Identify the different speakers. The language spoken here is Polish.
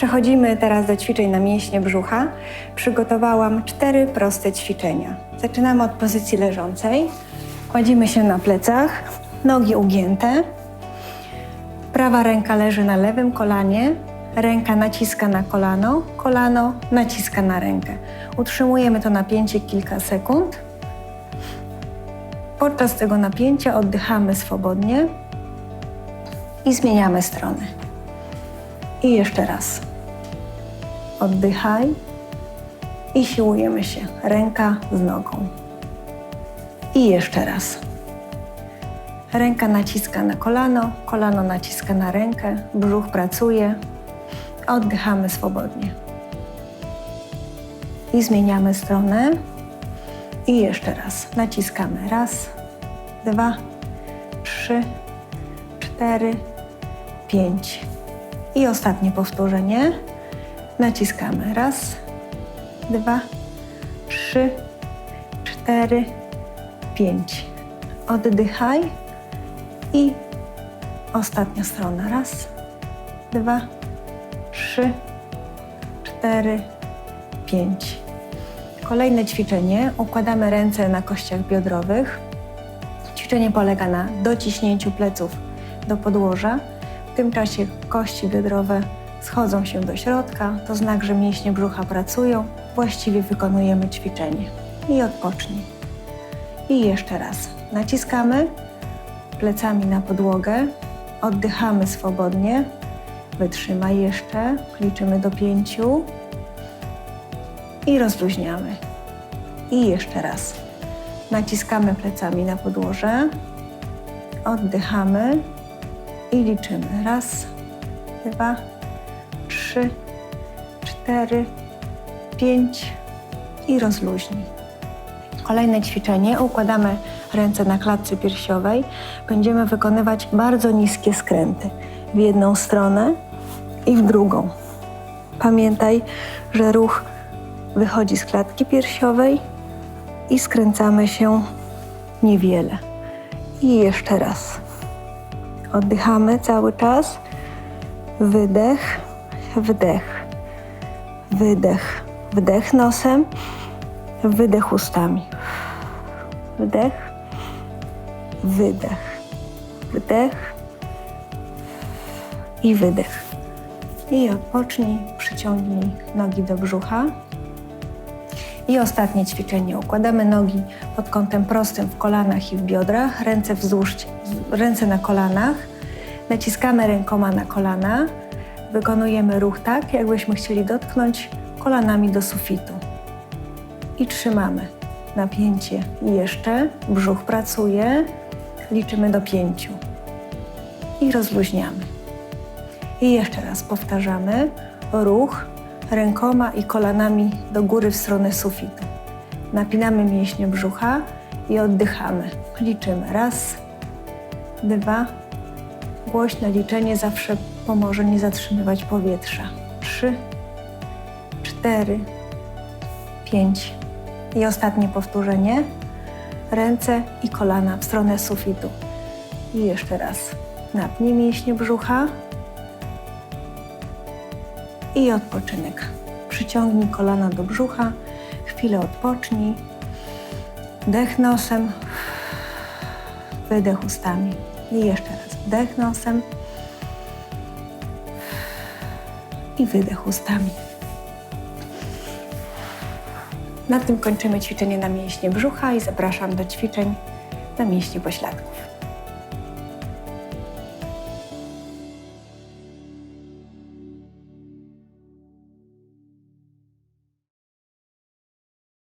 Speaker 1: Przechodzimy teraz do ćwiczeń na mięśnie brzucha. Przygotowałam cztery proste ćwiczenia. Zaczynamy od pozycji leżącej. Kładziemy się na plecach, nogi ugięte. Prawa ręka leży na lewym kolanie, ręka naciska na kolano, kolano naciska na rękę. Utrzymujemy to napięcie kilka sekund. Podczas tego napięcia oddychamy swobodnie i zmieniamy stronę. I jeszcze raz. Oddychaj i siłujemy się ręka z nogą. I jeszcze raz. Ręka naciska na kolano, kolano naciska na rękę, brzuch pracuje, oddychamy swobodnie. I zmieniamy stronę. I jeszcze raz. Naciskamy. Raz, dwa, trzy, cztery, pięć. I ostatnie powtórzenie. Naciskamy. Raz, dwa, trzy, cztery, pięć. Oddychaj. I ostatnia strona. Raz, dwa, trzy, cztery, pięć. Kolejne ćwiczenie. Układamy ręce na kościach biodrowych. Ćwiczenie polega na dociśnięciu pleców do podłoża. W tym czasie kości biodrowe schodzą się do środka. To znak, że mięśnie brzucha pracują. Właściwie wykonujemy ćwiczenie. I odpocznij. I jeszcze raz. Naciskamy plecami na podłogę. Oddychamy swobodnie. Wytrzymaj jeszcze. Liczymy do pięciu. I rozluźniamy. I jeszcze raz. Naciskamy plecami na podłoże. Oddychamy i liczymy. Raz, dwa, trzy, cztery, pięć i rozluźnij. Kolejne ćwiczenie. Układamy ręce na klatce piersiowej. Będziemy wykonywać bardzo niskie skręty w jedną stronę i w drugą. Pamiętaj, że ruch wychodzi z klatki piersiowej i skręcamy się niewiele. I jeszcze raz. Oddychamy cały czas. Wydech, wdech, wydech, wdech nosem, wydech ustami. Wdech, wydech, wdech i wydech. I odpocznij, przyciągnij nogi do brzucha. I ostatnie ćwiczenie. Układamy nogi pod kątem prostym w kolanach i w biodrach, ręce wzdłuż, ręce na kolanach. Naciskamy rękoma na kolana. Wykonujemy ruch tak, jakbyśmy chcieli dotknąć kolanami do sufitu. I trzymamy napięcie. I jeszcze brzuch pracuje. Liczymy do pięciu. I rozluźniamy. I jeszcze raz powtarzamy ruch rękoma i kolanami do góry w stronę sufitu. Napinamy mięśnie brzucha i oddychamy. Liczymy. Raz, dwa. Głośne liczenie zawsze pomoże nie zatrzymywać powietrza. Trzy, cztery, pięć. I ostatnie powtórzenie. Ręce i kolana w stronę sufitu. I jeszcze raz. Napnij mięśnie brzucha i odpoczynek. Przyciągnij kolana do brzucha, chwilę odpocznij. Dech nosem, wydech ustami. I jeszcze raz wdech nosem i wydech ustami. Na tym kończymy ćwiczenie na mięśnie brzucha i zapraszam do ćwiczeń na mięśnie pośladków.